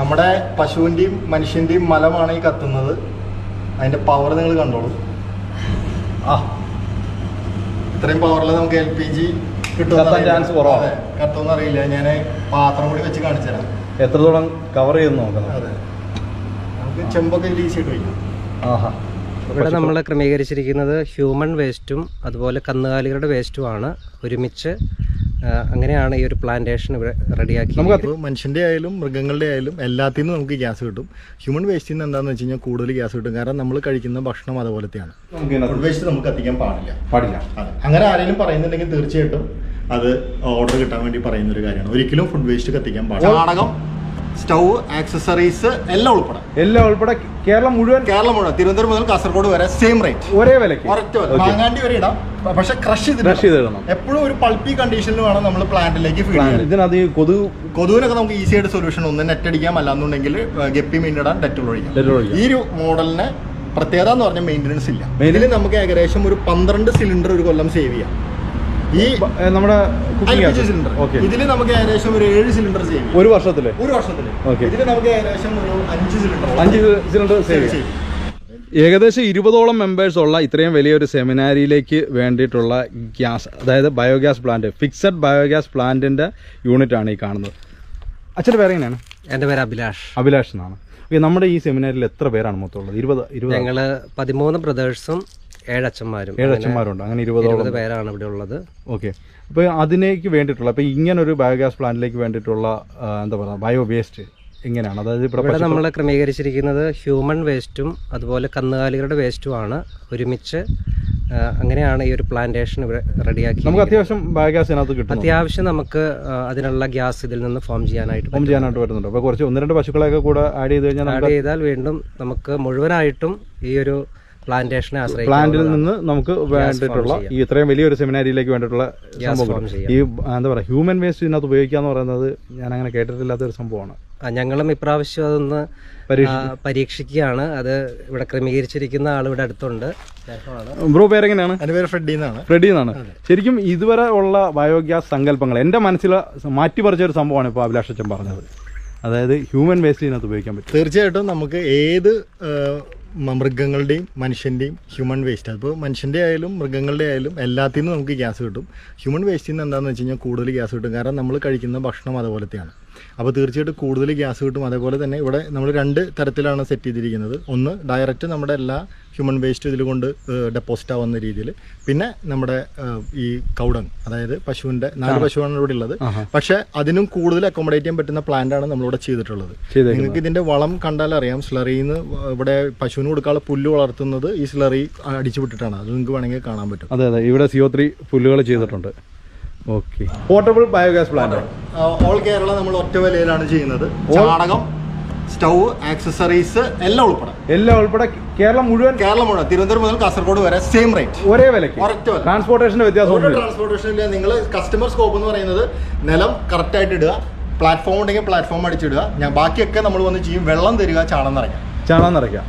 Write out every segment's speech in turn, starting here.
നമ്മുടെ പശുവിന്റെയും മനുഷ്യന്റെയും മലമാണ് ഈ കത്തുന്നത്. അതിന്റെ പവർ നിങ്ങൾ കണ്ടോളൂ. ആ. ഇത്രയും പവറിൽ നമുക്ക് എൽ പി ജി കിട്ടുന്ന ചാൻസ് കുറവാണ്. കത്തുമെന്ന് അറിയില്ല. ഞാൻ പാത്രം കൂടി വെച്ച് കാണിച്ചു തരാം. എത്രത്തോളം കവർ ചെയ്ത് നോക്കാം അതെ? നമുക്ക് ചെമ്പൊക്കെ ഇതിൽ ഈസി വയ്ക്കാം ആഹാ. ഇവിടെ നമ്മൾ ക്രമീകരിച്ചിരിക്കുന്നത് ഹ്യൂമൻ വേസ്റ്റും അതുപോലെ കന്നുകാലികളുടെ വേസ്റ്റുമാണ് ഒരുമിച്ച് അങ്ങനെയാണ് ഈ ഒരു പ്ലാന്റേഷൻ ഇവിടെ റെഡിയാക്കി നമുക്ക് മനുഷ്യന്റെ ആയാലും മൃഗങ്ങളുടെ ആയാലും എല്ലാത്തിൽ നിന്നും നമുക്ക് ഗ്യാസ് കിട്ടും. ഹ്യൂമൻ വേസ്റ്റിൽ നിന്ന് എന്താണെന്ന് വെച്ച് കഴിഞ്ഞാൽ കൂടുതൽ ഗ്യാസ് കിട്ടും. കാരണം നമ്മൾ കഴിക്കുന്ന ഭക്ഷണം അതുപോലത്തെയാണ്. ഫുഡ് വേസ്റ്റ് നമുക്ക് അധികം പാടില്ല. പാടില്ല. അതെ. അങ്ങനെ ആരെങ്കിലും പറയുന്നുണ്ടെങ്കിൽ തീർച്ചയായിട്ടും അത് ഓർഡർ കിട്ടാൻ വേണ്ടി പറയുന്ന ഒരു കാര്യമാണ്. ഒരിക്കലും ഫുഡ് വേസ്റ്റ് കത്തിക്കാൻ പാടില്ല. ചാണകം സ്റ്റൗ ആക്സസറീസ് എല്ലാം ഉൾപ്പെടെ. എല്ലാം ഉൾപ്പെടെ കേരളം മുഴുവൻ കേരളം മുഴുവൻ. തിരുവനന്തപുരം മുതൽ കാസർഗോഡ് വരെ സെയിം റേറ്റ് ഒരേ വിലക്ക് ഒരൊറ്റ. മാങ്ങാണ്ടി വരെ ഇടാം. പക്ഷെ ക്രഷ് ചെയ്ത് Crush ചെയ്തിടണം. എപ്പോഴും ഒരു പൾപ്പി കണ്ടീഷനിൽ വേണം നമ്മൾ പ്ലാന്റിലേക്ക് ഫീഡ് ചെയ്യാൻ. ഇതിനകത്ത് ഈ കൊതുക് കൊതുവിനൊക്കെ നമുക്ക് ഈസി ആയിട്ട് സൊല്യൂഷൻ ഒന്ന് നെറ്റ് അടിക്കാം. അല്ലാന്നുണ്ടെങ്കിൽ ഗപ്പി മീൻ ഇടാൻ ഡെറ്റോൾ ഒഴിക്കാം. ഈ ഒരു മോഡലിന് പ്രത്യേകത എന്ന് പറഞ്ഞാൽ മെയിന്റനൻസ് ഇല്ല. ഇതിൽ നമുക്ക് ഏകദേശം ഒരു പന്ത്രണ്ട് സിലിണ്ടർ ഒരു കൊല്ലം സേവ് ചെയ്യാം. ഈ നമ്മുടെ ഇതിൽ നമുക്ക് ഏകദേശം ഒരു ഏഴ് സിലിണ്ടർ ചെയ്യും. ഒരു വർഷത്തിൽ? ഒരു വർഷത്തിൽ. ഇതിൽ നമുക്ക് ഏകദേശം ഒരു അഞ്ച് സിലിണ്ടർ അഞ്ച് സിലിണ്ടർ സേവ് ചെയ്യാം. ഏകദേശം ഇരുപതോളം മെമ്പേഴ്സ് ഉള്ള ഇത്രയും വലിയൊരു സെമിനാരിയിലേക്ക് വേണ്ടിയിട്ടുള്ള ഗ്യാസ് അതായത് ബയോഗ്യാസ് പ്ലാന്റ് ഫിക്സഡ് ബയോഗ്യാസ് പ്ലാന്റിന്റെ യൂണിറ്റ് ആണ് ഈ കാണുന്നത്. അച്ഛന്റെ പേര് എങ്ങനെയാണ്? എന്റെ പേര് അഭിലാഷ്. അഭിലാഷ് എന്നാണ്. ഓക്കെ നമ്മുടെ ഈ സെമിനാരിൽ എത്ര പേരാണ് മൊത്തമുള്ളത് ഇരുപത് ഇരുപത് ഞങ്ങൾ പതിമൂന്ന് ബ്രദേഴ്സും ഏഴച്ഛന്മാരും. ഏഴ് അച്ഛന്മാരുണ്ട്. അങ്ങനെ ഇരുപത് പേരാണ് ഇവിടെ ഉള്ളത്. ഓക്കെ. അപ്പോൾ അതിലേക്ക് വേണ്ടിയിട്ടുള്ള അപ്പോൾ ഇങ്ങനൊരു ബയോഗ്യാസ് പ്ലാന്റിലേക്ക് വേണ്ടിയിട്ടുള്ള എന്താ പറയുക ബയോ വേസ്റ്റ് എങ്ങനെയാണ്? അതായത് ഇവിടെ ഇവിടെ നമ്മൾ ക്രമീകരിച്ചിരിക്കുന്നത് ഹ്യൂമൻ വേസ്റ്റും അതുപോലെ കന്നുകാലികളുടെ വേസ്റ്റുമാണ് ഒരുമിച്ച് അങ്ങനെയാണ് ഈ ഒരു പ്ലാന്റേഷൻ ഇവിടെ റെഡിയാക്കി നമുക്ക് അത്യാവശ്യം ബയോഗ്യാസ് ഇതിനകത്ത് കിട്ടും അത്യാവശ്യം നമുക്ക് അതിനുള്ള ഗ്യാസ് ഇതിൽ നിന്ന് ഫോം ചെയ്യാനായിട്ട് ഫോം ചെയ്യാനായിട്ട് വരുന്നുണ്ട് അപ്പോൾ കുറച്ച് ഒന്ന് രണ്ട് പശുക്കളെയൊക്കെ കൂടെ ആഡ് ചെയ്ത് കഴിഞ്ഞാൽ ആഡ് ചെയ്താൽ വീണ്ടും നമുക്ക് മുഴുവനായിട്ടും ഈ ഒരു പ്ലാന്റേഷനെ ആശ്രയിക്കും പ്ലാന്റിൽ നിന്ന് നമുക്ക് വേണ്ടിട്ടുള്ള. ഈ ഇത്രയും വലിയൊരു സെമിനാരിയിലേക്ക് വേണ്ടിയിട്ടുള്ള സംഭവം ചെയ്യാം. ഈ എന്താ പറയുക ഹ്യൂമൻ വേസ്റ്റ് ഇതിനകത്ത് ഉപയോഗിക്കാന്ന് പറയുന്നത് ഞാൻ അങ്ങനെ കേട്ടിട്ടില്ലാത്ത ഒരു സംഭവമാണ് ഞങ്ങളും ഇപ്രാവശ്യം അതൊന്ന് പരീക്ഷ- പരീക്ഷിക്കുകയാണ്. അത് ഇവിടെ ക്രമീകരിച്ചിരിക്കുന്ന ആൾ ഇവിടെ അടുത്തുണ്ട്. ബ്രോ പേരെങ്ങനെയാണ്? എന്റെ പേര് ഫ്രെഡി എന്നാണ്. ഫ്രെഡി എന്നാണ് ശരിക്കും ഇതുവരെ ഉള്ള ബയോഗ്യാസ് സങ്കല്പങ്ങൾ എന്റെ മനസ്സിൽ മാറ്റി മാറ്റിപ്പറിച്ച ഒരു സംഭവമാണ് ഇപ്പോൾ അഭിലാഷച്ചൻ പറഞ്ഞത്. അതായത് ഹ്യൂമൻ വേസ്റ്റ് ഇതിനകത്ത് ഉപയോഗിക്കാൻ പറ്റും. തീർച്ചയായിട്ടും നമുക്ക് ഏത് മൃഗങ്ങളുടെയും മനുഷ്യന്റെയും ഹ്യൂമൻ വേസ്റ്റ് അപ്പോൾ മനുഷ്യന്റെ ആയാലും മൃഗങ്ങളുടെ ആയാലും എല്ലാത്തിൽ നിന്നും നമുക്ക് ഗ്യാസ് കിട്ടും. ഹ്യൂമൻ വേസ്റ്റിൽ നിന്ന് എന്താണെന്ന് വെച്ച് കഴിഞ്ഞാൽ കൂടുതൽ ഗ്യാസ് കിട്ടും. കാരണം നമ്മൾ കഴിക്കുന്ന ഭക്ഷണം അതുപോലത്തെയാണ്. അപ്പോൾ തീർച്ചയായിട്ടും കൂടുതൽ ഗ്യാസ് കിട്ടും. അതേപോലെ തന്നെ ഇവിടെ നമ്മൾ രണ്ട് തരത്തിലാണ് സെറ്റ് ചെയ്തിരിക്കുന്നത്. ഒന്ന് ഡയറക്റ്റ് നമ്മുടെ എല്ലാ ഹ്യൂമൻ വേസ്റ്റ് ഇതിൽ കൊണ്ട് ഡെപ്പോസിറ്റ് ആവുന്ന രീതിയിൽ. പിന്നെ നമ്മുടെ ഈ കൗഡങ് അതായത് പശുവിന്റെ നാല് പശുവാണ് ഇവിടെ ഉള്ളത്. പക്ഷെ അതിനും കൂടുതൽ അക്കോമഡേറ്റ് ചെയ്യാൻ പറ്റുന്ന പ്ലാന്റ് ആണ് നമ്മളിവിടെ ചെയ്തിട്ടുള്ളത്. നിങ്ങൾക്ക് ഇതിന്റെ വളം കണ്ടാൽ അറിയാം. സ്ലറിന്ന് ഇവിടെ പശുവിന് കൊടുക്കാനുള്ള പുല്ല് വളർത്തുന്നത് ഈ സ്ലറി അടിച്ചു വിട്ടിട്ടാണ്. അത് നിങ്ങൾക്ക് വേണമെങ്കിൽ കാണാൻ പറ്റും. അതെ അതെ. ഇവിടെ സിഒ ത്രീ പുല്ലുകൾ ചെയ്തിട്ടുണ്ട്. Okay. Portable biogas plant all Kerala നമ്മൾ ഒറ്റ വിലയിലാണ് ചെയ്യുന്നത്. ചാണകം സ്റ്റൗ ആക്സസറീസ് എല്ലാം ഉൾപ്പെടെ. എല്ലാം ഉൾപ്പെടെ കേരളം മുഴുവൻ കേരളം മുഴുവൻ. തിരുവനന്തപുരം മുതൽ കാസർഗോഡ് വരെ സെയിം റേറ്റ് ഒരേ വിലക്ക് ഒരൊറ്റ വില. ട്രാൻസ്പോർട്ടേഷന്റെ വ്യത്യാസം ട്രാൻസ്പോർട്ടേഷൻ ഇല്ല. നിങ്ങൾ കസ്റ്റമർ സ്കോപ്പ് എന്ന് പറയുന്നത് നിലം കറക്റ്റ് ആയിട്ട് ഇടുക പ്ലാറ്റ്ഫോം ഉണ്ടെങ്കിൽ പ്ലാറ്റ്ഫോം അടിച്ചിടുക. ഞാൻ ബാക്കിയൊക്കെ നമ്മൾ വന്ന് ചെയ്യും. വെള്ളം തരിക ചാണം നിറയ്ക്കുക. ചാണകം നിറയ്ക്കാം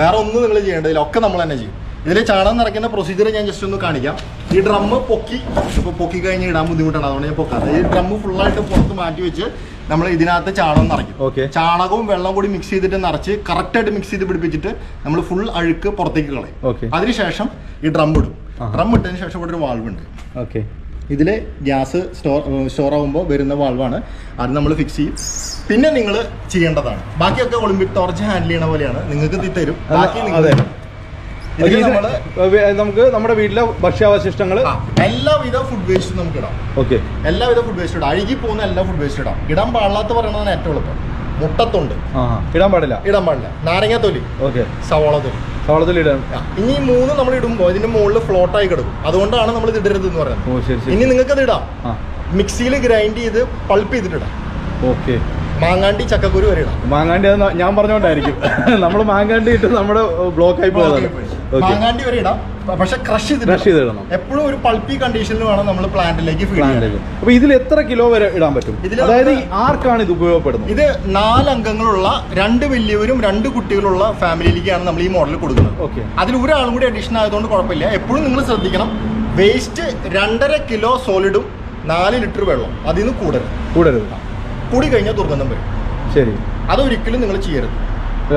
വേറെ ഒന്നും നിങ്ങൾ ചെയ്യേണ്ടതില്ല. ഒക്കെ നമ്മൾ തന്നെ ചെയ്യും. ഇതിൽ ചാണകം നിറയ്ക്കുന്ന പ്രൊസീജിയർ ഞാൻ ജസ്റ്റ് ഒന്ന് കാണിക്കാം. ഈ ഡ്രമ്മ് പൊക്കി ഇപ്പോൾ പൊക്കി കഴിഞ്ഞ് ഇടാൻ ബുദ്ധിമുട്ടാണ്. അതുകൊണ്ട് ഞാൻ പൊക്കാതെ. ഈ ഡ്രമ്മ് ഫുള്ളായിട്ട് പുറത്ത് മാറ്റി വെച്ച് നമ്മൾ ഇതിനകത്ത് ചാണകം നിറയ്ക്കും ഓക്കെ ചാണകവും വെള്ളം കൂടി മിക്സ് ചെയ്തിട്ട് നിറച്ച് കറക്റ്റായിട്ട് മിക്സ് ചെയ്ത് പിടിപ്പിച്ചിട്ട് നമ്മൾ ഫുൾ അഴുക്ക് പുറത്തേക്ക് കളയും. ഓക്കെ അതിനുശേഷം ഈ ഡ്രം ഇടും. ഡ്രം ഇട്ടതിന് ശേഷം ഇവിടെ ഒരു വാൾവ് ഉണ്ട്. ഓക്കെ ഇതിൽ ഗ്യാസ് സ്റ്റോർ സ്റ്റോർ ആകുമ്പോൾ വരുന്ന വാൾവാണ് അത് നമ്മൾ ഫിക്സ് ചെയ്യും. പിന്നെ നിങ്ങൾ ചെയ്യേണ്ടതാണ്. ബാക്കിയൊക്കെ ഒളിമ്പിക് ടോർച്ച് ഹാൻഡിൽ ചെയ്യണ പോലെയാണ്. നിങ്ങൾക്ക് തരും. ബാക്കി നിങ്ങൾ നമുക്ക് നമ്മുടെ വീട്ടിലെ ഭക്ഷ്യാവശിഷ്ടങ്ങൾ എല്ലാവിധ ഫുഡ് വേസ്റ്റും നമുക്ക് ഇടാം. ഓക്കെ. എല്ലാവിധ ഫുഡ് വേസ്റ്റ് ഇടാം. അഴുകി പോകുന്ന എല്ലാ ഫുഡ് വേസ്റ്റ് ഇടാം. ഇടാൻ പാടില്ലാത്ത പറയുന്നതാണ് ഏറ്റവും എളുപ്പം. മുട്ടത്തുണ്ട്. ഇടാൻ പാടില്ല. ഇടാൻ പാടില്ല. നാരങ്ങ തൊലി. ഓക്കെ. സവോള തൊലി. ഇടാൻ. ഇനി മൂന്ന് നമ്മൾ ഇടുമ്പോൾ ഇതിന്റെ മുകളിൽ ഫ്ലോട്ടായി കിടക്കും. അതുകൊണ്ടാണ് നമ്മൾ ഇത് ഇടരുത് എന്ന് പറയുന്നത്. ഇനി നിങ്ങൾക്ക് അത് ഇടാം. മിക്സിയിൽ ഗ്രൈൻഡ് ചെയ്ത് പൾപ്പ് ചെയ്തിട്ടിടാം ഓക്കെ. മാങ്ങാണ്ടി ചക്കക്കുരു വരെ ഇടാം. മാങ്ങാണ്ടി ഞാൻ പറഞ്ഞോണ്ടായിരിക്കും. നമ്മൾ മാങ്ങാണ്ടി ഇട്ട് നമ്മുടെ ബ്ലോക്ക് ആയി പോയതാണ്. ഓക്കെ മാങ്ങാണ്ടി വരെ ഇടാം. പക്ഷെ ക്രഷ് ചെയ്ത് Crush ചെയ്തിടണം. എപ്പോഴും ഒരു പൾപ്പി കണ്ടീഷനിൽ വേണം നമ്മൾ പ്ലാന്റിലേക്ക് പ്ലാനിലേക്ക് അപ്പൊ ഇതിൽ എത്ര കിലോ വരെ ഇടാൻ പറ്റും? അതായത് ആർക്കാണ് ഇത് ഉപയോഗപ്പെടുന്നത്? ഇത് നാല് അംഗങ്ങളുള്ള രണ്ട് വലിയവരും രണ്ട് കുട്ടികളുള്ള ഫാമിലിയിലേക്കാണ് നമ്മൾ ഈ മോഡൽ കൊടുക്കുന്നത്. ഓക്കെ അതിൽ ഒരാളും കൂടി അഡീഷൻ ആയതുകൊണ്ട് കുഴപ്പമില്ല. എപ്പോഴും നിങ്ങൾ ശ്രദ്ധിക്കണം. വേസ്റ്റ് രണ്ടര കിലോ സോളിഡും നാല് ലിറ്റർ വെള്ളം അതിൽ നിന്ന് കൂടരുത്. കൂടരുത്. കൂടി കഴിഞ്ഞാൽ ദുർഗന്ധം വരും. ശരി. അതൊരിക്കലും നിങ്ങൾ ചെയ്യരുത്.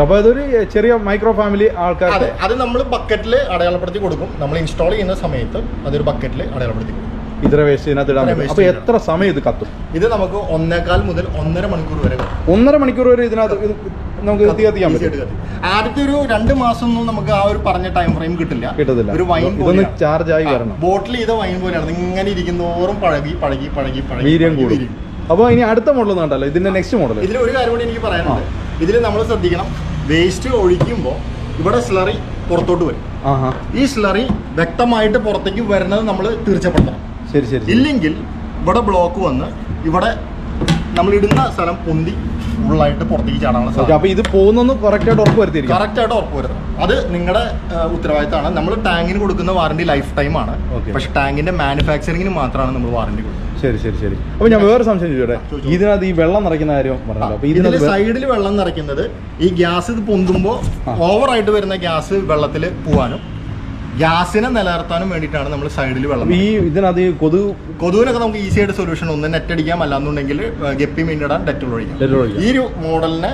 അപ്പോൾ അതൊരു ചെറിയ മൈക്രോ ഫാമിലി ആൾക്കാർ അതെ അത് നമ്മൾ ബക്കറ്റിൽ അടയാളപ്പെടുത്തി കൊടുക്കും. നമ്മൾ ഇൻസ്റ്റാൾ ചെയ്യുന്ന സമയത്ത് അതൊരു ബക്കറ്റിൽ അടയാളപ്പെടുത്തി കൊടുക്കും. ഇത്ര വേസ്റ്റ് ഇതിനകത്ത് ഇടാൻ പറ്റും. അപ്പോൾ എത്ര സമയം ഇത് കത്തും? ഇത് നമുക്ക് ഒന്നേകാൽ മുതൽ ഒന്നര മണിക്കൂർ വരെ ഒന്നര മണിക്കൂർ വരെ ഇതിനകത്ത് ഇത് നമുക്ക് കത്തി കത്തിക്കാൻ പറ്റും. ആദ്യത്തെ ഒരു രണ്ട് മാസം ഒന്നും നമുക്ക് ആ ഒരു പറഞ്ഞ ടൈം ഫ്രെയിം കിട്ടില്ല. കിട്ടത്തില്ല. ഒരു വൈൻ ഇതൊന്ന് ചാർജ് ആയി വരണം. ബോട്ടിൽ ചെയ്ത വൈൻ പോലെയാണ്. ഇങ്ങനെ ഇരിക്കുന്നോറും പഴകി പഴകി പഴകി പഴകി വീര്യം കൂടും. അപ്പോൾ ഇനി അടുത്ത മോഡൽ കണ്ടല്ലോ ഇതിന്റെ നെക്സ്റ്റ് മോഡൽ ഇതിൽ ഒരു കാര്യം കൂടി എനിക്ക് പറയാനുണ്ട്. ഇതിൽ നമ്മൾ ശ്രദ്ധിക്കണം. വേസ്റ്റ് ഒഴിക്കുമ്പോൾ ഇവിടെ സ്ലറി പുറത്തോട്ട് വരും. ഈ സ്ലറി വ്യക്തമായിട്ട് പുറത്തേക്ക് വരുന്നത് നമ്മൾ തീർച്ചപ്പെടുത്തണം. ശരി ശരി. ഇല്ലെങ്കിൽ ഇവിടെ ബ്ലോക്ക് വന്ന് ഇവിടെ നമ്മൾ ഇടുന്ന സ്ഥലം പൊന്തി ഫുള്ളായിട്ട് പുറത്തേക്ക് ചാടാനുള്ള സാധ്യത അപ്പോൾ ഇത് പോകുന്നെന്ന് കറക്റ്റ് ആയിട്ട് ഉറപ്പ് വരുത്തി കറക്റ്റ് ആയിട്ട് ഉറപ്പ് വരുത്തണം. അത് നിങ്ങളുടെ ഉത്തരവാദിത്തമാണ്. നമ്മൾ ടാങ്കിന് കൊടുക്കുന്ന വാറണ്ടി ലൈഫ് ടൈം ആണ് പക്ഷെ ടാങ്കിന്റെ മാനുഫാക്ചറിങ്ങിന് മാത്രമാണ് നമ്മൾ വാറണ്ടി കൊടുക്കുന്നത്. ശരി ശരി ശരി. അപ്പൊ ഞാൻ വേറെ സംശയം ചോദിച്ചോട്ടെ? ചോദിച്ചോ. ഇതിനകത്ത് ഈ വെള്ളം നിറയ്ക്കുന്ന കാര്യം പറഞ്ഞല്ലോ. ഇതിന്റെ സൈഡിൽ വെള്ളം നിറയ്ക്കുന്നത് ഈ ഗ്യാസ് ഇത് പൊന്തുമ്പോൾ ഓവറായിട്ട് വരുന്ന ഗ്യാസ് വെള്ളത്തിൽ പോവാനും ഗ്യാസിനെ നിലനിർത്താനും വേണ്ടിയിട്ടാണ് നമ്മൾ സൈഡിൽ വെള്ളം ഈ ഇതിനകത്ത് ഈ കൊതുക് കൊതുവിനൊക്കെ നമുക്ക് ഈസി ആയിട്ട് സൊല്യൂഷൻ ഒന്ന് നെറ്റ് അടിക്കാം അല്ലാന്നുണ്ടെങ്കിൽ ഗപ്പി മെയിനിടാൻ ഡെറ്റോൾ ഒഴിക്കാം. ഈ ഒരു മോഡലിന്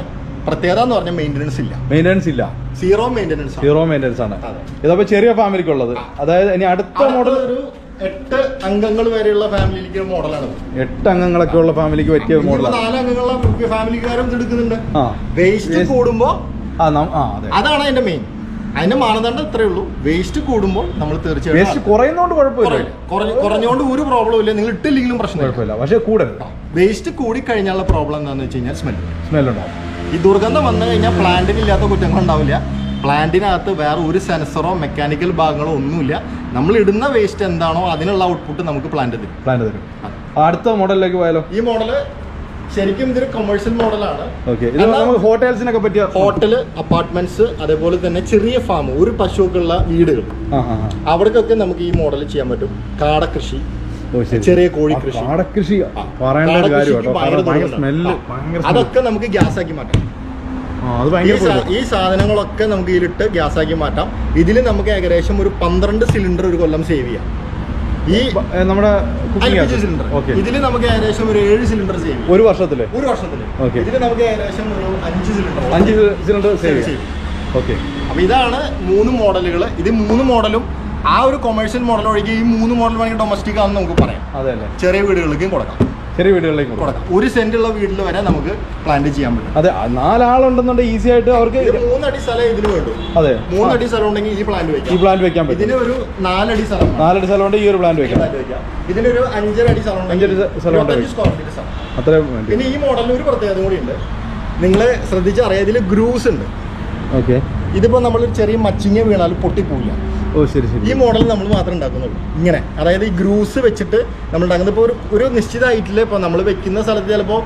പ്രത്യേകത എന്ന് പറഞ്ഞാൽ മെയിന്റനൻസ് ഇല്ല. മെയിന്റനൻസ് ഇല്ല. സീറോ മെയിന്റനൻസ് സീറോ മെയിന്റനൻസ് ആണ്. അതെ. ചെറിയ ചെറിയ ഫാമിലിക്കുള്ളത് അതായത് ഇനി അടുത്ത മോഡൽ ഒരു എട്ട് അംഗങ്ങൾ വരെയുള്ള ഫാമിലിക്ക് മോഡലാണ് എട്ട് അംഗങ്ങളൊക്കെ ഉള്ള ഫാമിലിക്ക് പറ്റിയ മോഡലാണ് നാല് അംഗങ്ങളുള്ള ഫാമിലിക്കാരും ഇത് എടുക്കുന്നുണ്ട്. ആ. വേസ്റ്റ് കൂടുമ്പോ ആ നം- ആ അതെ. അതാണ് അതിന്റെ മെയിൻ അതിന്റെ മാനദണ്ഡം ഇത്രേ ഉള്ളൂ. വേസ്റ്റ് കൂടുമ്പോൾ നമ്മൾ വേസ്റ്റ് തീർച്ചയായിട്ടും കുറയുന്നോണ്ട് കുഴപ്പമില്ല. കുറഞ്ഞ- കുറഞ്ഞോണ്ട് ഒരു പ്രോബ്ലം ഇല്ല. നിങ്ങൾ ഇട്ടില്ലെങ്കിലും പ്രശ്നമില്ല. കുഴപ്പമില്ല. പക്ഷേ കൂടരുത്. വേസ്റ്റ് കൂടി കഴിഞ്ഞാലുള്ള പ്രോബ്ലം എന്താണെന്ന് വെച്ച് കഴിഞ്ഞാൽ സ്മെൽ സ്മെല്ലുണ്ടാവും ഈ ദുർഗന്ധം വന്നു കഴിഞ്ഞാൽ പ്ലാന്റിനില്ലാത്ത കുറ്റങ്ങൾ ഉണ്ടാവില്ല പ്ലാന്റിനകത്ത് വേറെ ഒരു സെൻസറോ മെക്കാനിക്കൽ ഭാഗങ്ങളോ ഒന്നുമില്ല. നമ്മൾ ഇടുന്ന വേസ്റ്റ് എന്താണോ അതിനുള്ള ഔട്ട്പുട്ട് നമുക്ക് പ്ലാന്റ് തരും. പ്ലാന്റ് തരും. അടുത്ത മോഡലിലേക്ക് പോയാലോ? ഈ മോഡൽ ശരിക്കും ഇതൊരു കൊമേഴ്ഷ്യൽ മോഡലാണ് ഇത് നമുക്ക് ഹോട്ടൽസിനൊക്കെ പറ്റിയ ഹോട്ടൽ അപ്പാർട്ട്മെന്റ്സ് അതേപോലെ തന്നെ ചെറിയ ഫാം ഒരു പശുവൊക്കെ ഉള്ള വീടുകൾ. അവിടേക്കൊക്കെ നമുക്ക് ഈ മോഡൽ ചെയ്യാൻ പറ്റും. കാടകൃഷി ഓ ശരി ചെറിയ കോഴി കൃഷി. കൃഷി കാടക്കൃഷി ആ, പറയേണ്ട ഒരു കാര്യം. സ്മെല്ല്. അതൊക്കെ നമുക്ക് ഗ്യാസ് ആക്കി മാറ്റാം ഈ സാധനങ്ങളൊക്കെ നമുക്ക് ഇതിലിട്ട് ഗ്യാസ് ആക്കി മാറ്റാം. ഇതിൽ നമുക്ക് ഏകദേശം ഒരു പന്ത്രണ്ട് സിലിണ്ടർ ഒരു കൊല്ലം സേവ് ചെയ്യാം. ഈ നമ്മുടെ സിലിണ്ടർ. ഇതിൽ നമുക്ക് ഏകദേശം ഒരു ഏഴ് സിലിണ്ടർ സേവ് ചെയ്യാം. ഒരു വർഷത്തിൽ? ഒരു വർഷത്തിൽ Okay. ഇതിൽ നമുക്ക് ഏകദേശം ഒരു അഞ്ച് സിലിണ്ടർ അഞ്ച് സിലിണ്ടർ സേവ് ചെയ്യാം. ഓക്കെ. അപ്പൊ ഇതാണ് മൂന്ന് മോഡലുകൾ ഇത് മൂന്ന് മോഡലും ആ ഒരു കൊമേഴ്ഷ്യൽ മോഡൽ ഒഴികെ ഈ മൂന്ന് മോഡൽ വേണമെങ്കിൽ ഡൊമസ്റ്റിക് ആണെന്ന് നമുക്ക് പറയാം. അതെ അല്ലേ? ചെറിയ വീടുകളിലേക്കും കൊടുക്കാം. ചെറിയ വീടുകളിലേക്ക് കൊടുക്കാം. ഒരു സെന്റ് ഉള്ള വീട്ടിൽ വരെ നമുക്ക് പ്ലാന്റ് ചെയ്യാൻ പറ്റും. അതെ നാലാളുണ്ടെന്നുണ്ടെങ്കിൽ ഈസി ആയിട്ട് അവർക്ക് മൂന്നടി സ്ഥലം ഇതിന് വേണ്ടു. അതെ. മൂന്നടി സ്ഥലം ഉണ്ടെങ്കിൽ ഈ പ്ലാന്റ് വെക്കാം ഈ പ്ലാന്റ് വെക്കാൻ പറ്റും. ഇതിന് ഒരു നാലടി സ്ഥലം നാലടി സ്ഥലം കൊണ്ട് ഈ ഒരു പ്ലാന്റ് വെക്കാം. ഇതിനൊരു അഞ്ചര അടി സ്ഥലം അഞ്ചര സ്ഥലം. അത്രയും പിന്നെ ഈ മോഡലിന് ഒരു പ്രത്യേകത കൂടി ഉണ്ട്. നിങ്ങൾ ശ്രദ്ധിച്ചറിയാം ഇതിൽ ഗ്രൂസ് ഉണ്ട്. ഓക്കെ. ഇതിപ്പോ നമ്മൾ ചെറിയ മച്ചിങ്ങ വീണാലും പൊട്ടിപ്പോവില്ല. ഓ ശരി ഈ മോഡൽ നമ്മൾ മാത്രമേ ഉണ്ടാക്കുന്നുള്ളൂ. ഇങ്ങനെ. അതായത് ഈ ഗ്രൂസ് വെച്ചിട്ട് നമ്മൾ ഉണ്ടാക്കുന്നത് ഇപ്പോൾ ഒരു ഒരു നിശ്ചിത ഹൈറ്റിൽ ഇപ്പോൾ നമ്മൾ വെക്കുന്ന സ്ഥലത്ത് ചിലപ്പോൾ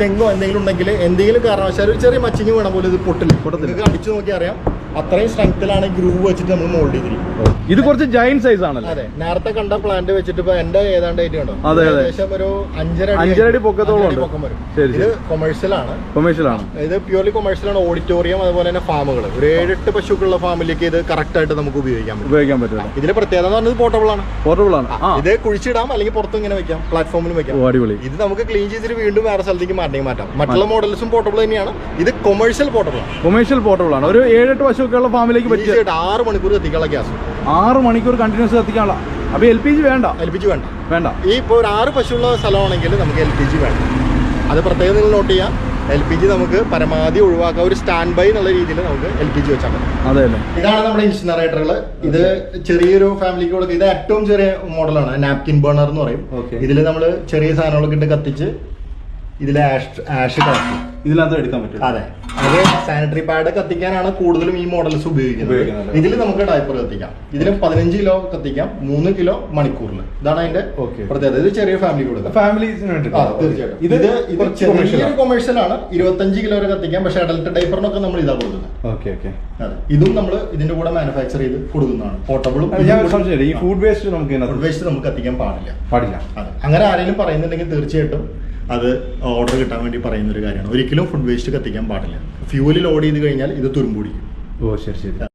തെങ്ങോ എന്തെങ്കിലും ഉണ്ടെങ്കിൽ എന്തെങ്കിലും കാരണവശാൽ ഒരു ചെറിയ മച്ചിങ് വേണം പോലെ ഇത് പൊട്ടില്ല. നിങ്ങൾക്ക് അടിച്ചു നോക്കി അറിയാം. അത്രയും സ്ട്രെങ്ത്തിലാണ് ഗ്രൂവ് വെച്ചിട്ട് നമ്മൾ മോൾഡ് ചെയ്തിരിക്കുന്നത്. ഇത് കുറച്ച് ജയന്റ് സൈസ് ആണല്ലോ? അതെ. നേരത്തെ കണ്ട പ്ലാന്റ് വെച്ചിട്ട് ഇപ്പൊ എന്റെ ഏതാണ്ട് ആയിട്ട് കണ്ടോ അതെ. ഏകദേശം ഒരു അഞ്ചര പൊക്കത്തോളം. പൊക്കം വരും. ഇത്. കൊമേഴ്ഷ്യൽ ആണ്. കൊമേഴ്ഷ്യൽ ആണ്. ഇത് പ്യൂർലി കൊമേഴ്ഷ്യൽ ആണ്. ഓഡിറ്റോറിയം അതുപോലെ തന്നെ ഫാമുകൾ ഒരു ഏഴെട്ട് പശുക്കളുള്ള ഫാമിലേക്ക് ഇത് കറക്റ്റ് ആയിട്ട് നമുക്ക് ഉപയോഗിക്കാൻ പറ്റും. ഉപയോഗിക്കാൻ പറ്റില്ല ഇതിന്റെ പ്രത്യേകത എന്ന് പറഞ്ഞത് പോർട്ടബിൾ ആണ്. പോർട്ടബിൾ ആണ്. ഇത് കുഴിച്ചിടാം അല്ലെങ്കിൽ പുറത്തും ഇങ്ങനെ വെക്കാം. പ്ലാറ്റ്ഫോമിൽ വെക്കാം. അടിപൊളി. ഇത് നമുക്ക് ക്ലീൻ ചെയ്തിട്ട് വീണ്ടും വേറെ സ്ഥലത്തേക്ക് മാറ്റി മാറ്റാം. മറ്റുള്ള മോഡൽസും പോർട്ടബിൾ തന്നെയാണ്. ഇത് കൊമേഴ്ഷ്യൽ പോർട്ടബിൾ ആണ്. കൊമേഴ്ഷ്യൽ പോർട്ടബിൾ ആണ്. ഒരു ഏഴെട്ട് പശുവൊക്കെ ഉള്ള ഫാമിലേക്ക് പറ്റിയ ആറ് മണിക്കൂർ എത്തിക്കാനുള്ള ഗ്യാസ്. ആറ് മണിക്കൂർ കണ്ടിന്യൂസ് കത്തിക്കാനുള്ള. അപ്പൊ എൽ പി ജി വേണ്ട. എൽ പി ജി വേണ്ട. വേണ്ട. ഈ ഇപ്പോൾ ഒരു ആറ് പശുള്ള സ്ഥലമാണെങ്കിൽ നമുക്ക് എൽ പി ജി വേണ്ട. അത് പ്രത്യേകം നിങ്ങൾ നോട്ട് ചെയ്യാം. എൽ പി ജി നമുക്ക് പരമാവധി ഒഴിവാക്കാം. ഒരു സ്റ്റാൻഡ് ബൈ എന്നുള്ള രീതിയിൽ നമുക്ക് എൽ പി ജി വെച്ചാൽ മതി. അതെ ഇതാണ് നമ്മുടെ ഇൻസിനറേറ്ററുകൾ ഇത് ചെറിയൊരു ഫാമിലിക്ക് കൊടുക്കുക ഇത് ഏറ്റവും ചെറിയ മോഡലാണ് നാപ്കിൻ ബേണർ എന്ന് പറയും. ഇതിൽ നമ്മൾ ചെറിയ സാധനങ്ങളൊക്കെ ഇട്ട് കത്തിച്ച് ഇതിൽ ആഷ് ആഷ് കളക്ട് ഇതിനകത്ത് എടുക്കാൻ പറ്റും. അതെ. അത് സാനിറ്ററി പാഡ് കത്തിക്കാനാണ് കൂടുതലും ഈ മോഡൽസ് ഉപയോഗിക്കുന്നത്. ഇതിൽ നമുക്ക് ഡയപ്പർ കത്തിക്കാം. ഇതിൽ പതിനഞ്ച് കിലോ കത്തിക്കാം. മൂന്ന് കിലോ മണിക്കൂറിൽ ഇതാണ് അതിന്റെ. പ്രത്യേകത. ഇത് ചെറിയ ഫാമിലി കൊടുക്കാം ഫാമിലീസിന് വേണ്ടി തീർച്ചയായിട്ടും. ഇത് ഇത് ചെറിയൊരു. കൊമേഴ്ഷ്യൽ ആണ്. ഇരുപത്തഞ്ച് കിലോ വരെ കത്തിക്കാം. പക്ഷെ അഡൽട്ട് ഡൈപ്പറിനൊക്കെ നമ്മൾ ഇതാ കൊടുക്കുന്നത്. Okay okay. അതെ. ഇതും നമ്മൾ ഇതിന്റെ കൂടെ മാനുഫാക്ചർ ചെയ്ത് കൊടുക്കുന്നതാണ്. പോർട്ടബിളും ഈ ഫുഡ് വേസ്റ്റ് നമുക്ക് ഫുഡ് വേസ്റ്റ് നമുക്ക് കത്തിക്കാൻ പാടില്ല. പാടില്ല. അതെ. അങ്ങനെ ആരെങ്കിലും പറയുന്നുണ്ടെങ്കിൽ തീർച്ചയായിട്ടും അത് ഓർഡർ കിട്ടാൻ വേണ്ടി പറയുന്ന ഒരു കാര്യമാണ്. ഒരിക്കലും ഫുഡ് വേസ്റ്റ് കത്തിക്കാൻ പാടില്ല. ഫ്യൂവൽ ലോഡ് ചെയ്ത് കഴിഞ്ഞാൽ ഇത് തുരുമ്പുടിക്കും. ഓ ശരി ശരി.